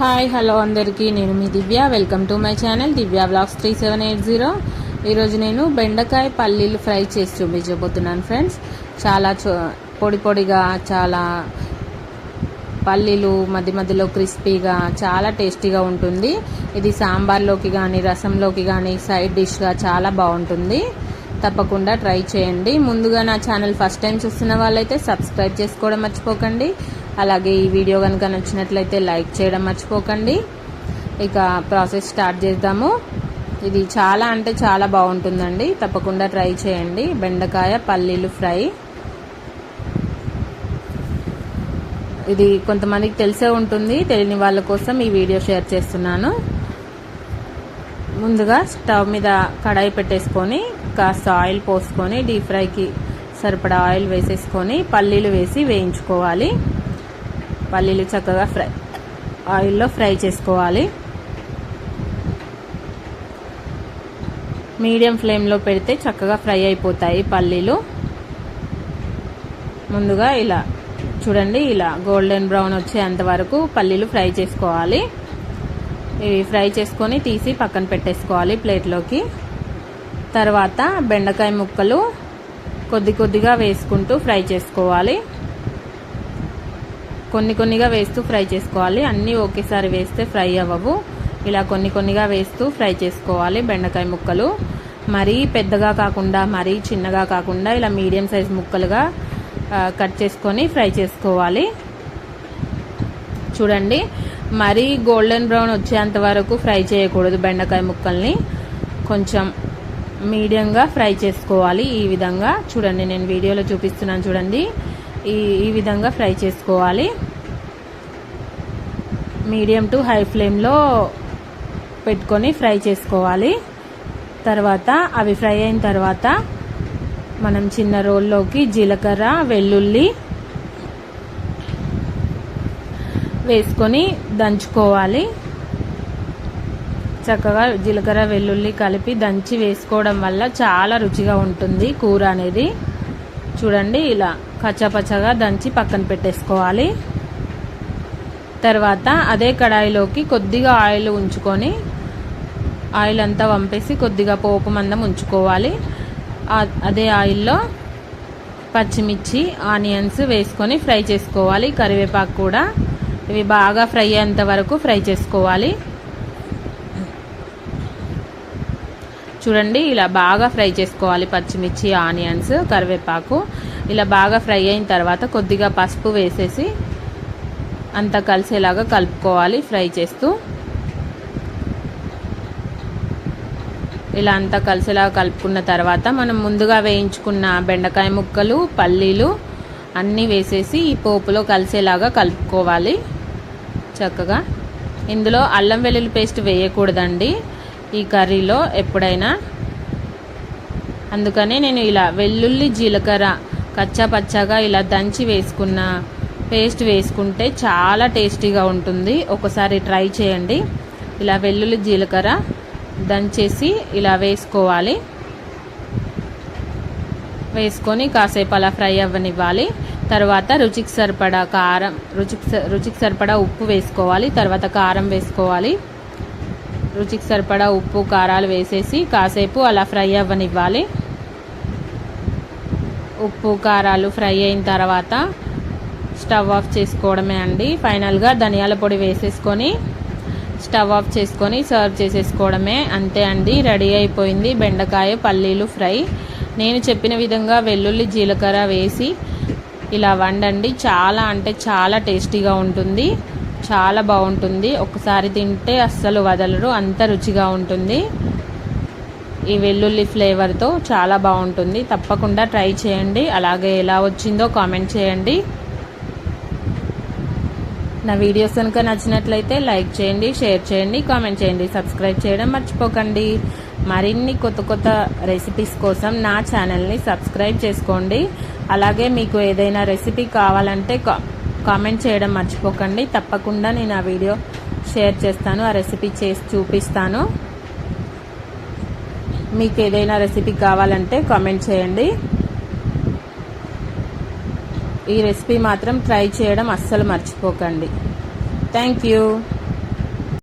Hi hello అందరికీ. నేను మీ Divya. Welcome to my channel Divya blogs three seven eight zero. ఈరోజు నేను బెండకాయ పల్లీలు ఫ్రై చేసి చూపించబోతున్నాను ఫ్రెండ్స్. చాలా చో- పొడి పొడిగా చాలా పల్లీలు మధ్య మధ్యలో క్రిస్పీగా చాలా టేస్టీగా ఉంటుంది. ఇది సాంబార్లోకి కానీ రసంలోకి కానీ సైడ్ డిష్గా చాలా బాగుంటుంది. తప్పకుండా ట్రై చేయండి. ముందుగా నా ఛానల్ ఫస్ట్ టైం చూస్తున్న వాళ్ళైతే సబ్స్క్రైబ్ చేసుకోవడం మర్చిపోకండి. అలాగే ఈ వీడియో కనుక నచ్చినట్లయితే లైక్ చేయడం మర్చిపోకండి. ఇక ప్రాసెస్ స్టార్ట్ చేద్దాము. ఇది చాలా అంటే చాలా బాగుంటుందండి. తప్పకుండా ట్రై చేయండి. బెండకాయ పల్లీలు ఫ్రై. ఇది కొంతమందికి తెలిసే ఉంటుంది. తెలియని వాళ్ళ కోసం ఈ వీడియో షేర్ చేస్తున్నాను. ముందుగా స్టవ్ మీద కడాయి పెట్టేసుకొని కాస్త ఆయిల్ పోసుకొని డీప్ ఫ్రైకి సరిపడా ఆయిల్ వేసేసుకొని పల్లీలు వేసి వేయించుకోవాలి. పల్లీలు చక్కగా ఫ్రై ఆయిల్లో ఫ్రై చేసుకోవాలి. మీడియం ఫ్లేమ్లో పెడితే చక్కగా ఫ్రై అయిపోతాయి పల్లీలు. ముందుగా ఇలా చూడండి ఇలా గోల్డెన్ బ్రౌన్ వచ్చేంత వరకు పల్లీలు ఫ్రై చేసుకోవాలి. ఇవి ఫ్రై చేసుకొని తీసి పక్కన పెట్టేసుకోవాలి ప్లేట్లోకి. తర్వాత బెండకాయ ముక్కలు కొద్ది కొద్దిగా వేసుకుంటూ ఫ్రై చేసుకోవాలి. కొన్ని కొన్నిగా వేస్తూ ఫ్రై చేసుకోవాలి. అన్నీ ఒకేసారి వేస్తే ఫ్రై అవ్వవు. ఇలా కొన్ని కొన్నిగా వేస్తూ ఫ్రై చేసుకోవాలి బెండకాయ ముక్కలు. మరీ పెద్దగా కాకుండా మరీ చిన్నగా కాకుండా ఇలా మీడియం సైజ్ ముక్కలుగా కట్ చేసుకొని ఫ్రై చేసుకోవాలి. చూడండి మరీ గోల్డెన్ బ్రౌన్ వచ్చేంత వరకు ఫ్రై చేయకూడదు బెండకాయ ముక్కల్ని. కొంచెం మీడియంగా ఫ్రై చేసుకోవాలి ఈ విధంగా. చూడండి నేను వీడియోలో చూపిస్తున్నాను చూడండి. ఈ ఈ విధంగా ఫ్రై చేసుకోవాలి. మీడియం టు హై ఫ్లేమ్లో పెట్టుకొని ఫ్రై చేసుకోవాలి. తర్వాత అవి ఫ్రై అయిన తర్వాత మనం చిన్న రోల్లోకి జీలకర్ర వెల్లుల్లి వేసుకొని దంచుకోవాలి. చక్కగా జీలకర్ర వెల్లుల్లి కలిపి దంచి వేసుకోవడం వల్ల చాలా రుచిగా ఉంటుంది కూర అనేది. చూడండి ఇలా కచ్చాపచ్చగా దంచి పక్కన పెట్టేసుకోవాలి. తర్వాత అదే కడాయిలోకి కొద్దిగా ఆయిల్ ఉంచుకొని ఆయిల్ అంతా వంపేసి కొద్దిగా పోపు మందం ఉంచుకోవాలి. అదే ఆయిల్లో పచ్చిమిర్చి ఆనియన్స్ వేసుకొని ఫ్రై చేసుకోవాలి. కరివేపాకు కూడా ఇవి బాగా ఫ్రై అయ్యేంత వరకు ఫ్రై చేసుకోవాలి. చూడండి ఇలా బాగా ఫ్రై చేసుకోవాలి పచ్చిమిర్చి ఆనియన్స్ కరివేపాకు. ఇలా బాగా ఫ్రై అయిన తర్వాత కొద్దిగా పసుపు వేసేసి అంతా కలిసేలాగా కలుపుకోవాలి ఫ్రై చేస్తూ. ఇలా అంతా కలిసేలాగా కలుపుకున్న తర్వాత మనం ముందుగా వేయించుకున్న బెండకాయ ముక్కలు పల్లీలు అన్నీ వేసేసి ఈ పోపులో కలిసేలాగా కలుపుకోవాలి. చక్కగా. ఇందులో అల్లం వెల్లుల్లి పేస్ట్ వేయకూడదండి. ఈ కర్రీలో ఎప్పుడైనా. అందుకనే నేను ఇలా వెల్లుల్లి జీలకర్ర కచ్చా పచ్చగా ఇలా దంచి వేసుకున్న పేస్ట్ వేసుకుంటే చాలా టేస్టీగా ఉంటుంది. ఒకసారి ట్రై చేయండి. ఇలా వెల్లుల్లి జీలకర్ర దంచేసి ఇలా వేసుకోవాలి. వేసుకొని కాసేపు అలా ఫ్రై అవ్వనివ్వాలి. తర్వాత రుచికి సరిపడా కారం రుచికి స- రుచికి సరిపడా ఉప్పు వేసుకోవాలి. తర్వాత కారం వేసుకోవాలి. రుచికి సరిపడా ఉప్పు కారాలు వేసేసి కాసేపు అలా ఫ్రై అవ్వనివ్వాలి. ఉప్పు కారాలు ఫ్రై అయిన తర్వాత స్టవ్ ఆఫ్ చేసుకోవడమే అండి. ఫైనల్గా ధనియాల పొడి వేసేసుకొని స్టవ్ ఆఫ్ చేసుకొని సర్వ్ చేసేసుకోవడమే అంతే అండి. రెడీ అయిపోయింది బెండకాయ పల్లీలు ఫ్రై. నేను చెప్పిన విధంగా వెల్లుల్లి జీలకర్ర వేసి ఇలా వండండి. చాలా అంటే చాలా టేస్టీగా ఉంటుంది. చాలా బాగుంటుంది. ఒకసారి తింటే అస్సలు వదలరు. అంత రుచిగా ఉంటుంది. ఈ వెల్లుల్లి ఫ్లేవర్తో చాలా బాగుంటుంది. తప్పకుండా ట్రై చేయండి. అలాగే ఎలా వచ్చిందో కామెంట్ చేయండి. నా వీడియోస్ కనుక నచ్చినట్లయితే లైక్ చేయండి షేర్ చేయండి కామెంట్ చేయండి. సబ్స్క్రైబ్ చేయడం మర్చిపోకండి. మరిన్ని కొత్త కొత్త రెసిపీస్ కోసం నా ఛానల్ని సబ్స్క్రైబ్ చేసుకోండి. అలాగే మీకు ఏదైనా రెసిపీ కావాలంటే కా- కామెంట్ చేయడం మర్చిపోకండి. తప్పకుండా నేను ఆ వీడియో షేర్ చేస్తాను ఆ రెసిపీ చేసి చూపిస్తాను. మీకు ఏదైనా రెసిపీ కావాలంటే కామెంట్ చేయండి. ఈ రెసిపీ మాత్రం ట్రై చేయడం అస్సలు మర్చిపోకండి. Thank you.